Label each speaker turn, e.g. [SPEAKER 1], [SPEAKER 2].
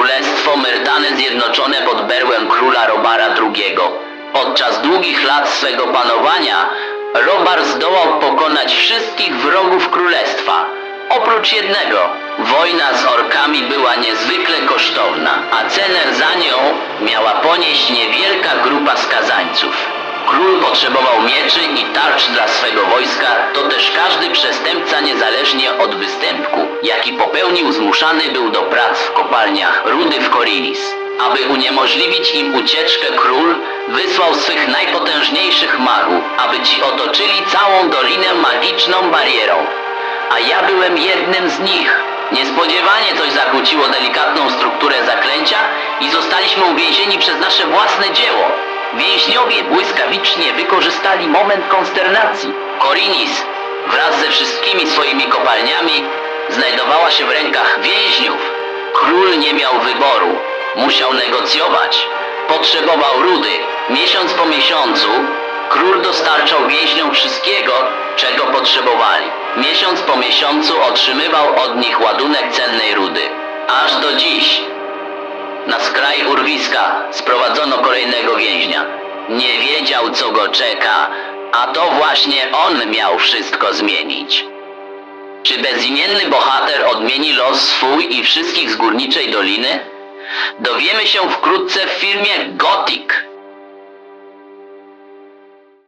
[SPEAKER 1] królestwo Myrtany zjednoczone pod berłem króla Robara II. Podczas długich lat swego panowania Robar zdołał pokonać wszystkich wrogów królestwa. Oprócz jednego, wojna z orkami była niezwykle kosztowna, a cenę za nią miała ponieść niewielka grupa skazańców. Król potrzebował mieczy i tarcz dla swego wojska, to też każdy przestępca niezależnie od występku, jaki popełnił zmuszany był do prac w kopalniach rudy w Korilis. Aby uniemożliwić im ucieczkę król wysłał swych najpotężniejszych magów, aby ci otoczyli całą dolinę magiczną barierą. A ja byłem jednym z nich. Niespodziewanie coś zakłóciło delikatną strukturę zaklęcia i zostaliśmy uwięzieni przez nasze własne dzieło. Więźniowie błyskawicznie wykorzystali moment konsternacji. Korinis wraz ze wszystkimi swoimi kopalniami znajdowała się w rękach więźniów. Król nie miał wyboru. Musiał negocjować. Potrzebował rudy. Miesiąc po miesiącu król dostarczał więźniom wszystkiego, czego potrzebowali. Miesiąc po miesiącu otrzymywał od nich ładunek cennej rudy. Aż do dziś na skraj urwiska sprowadzono kolejnego więźnia. Nie wiedział, co go czeka, a to właśnie on miał wszystko zmienić. Czy bezimienny bohater odmieni los swój i wszystkich z górniczej doliny? Dowiemy się wkrótce w filmie Gothic.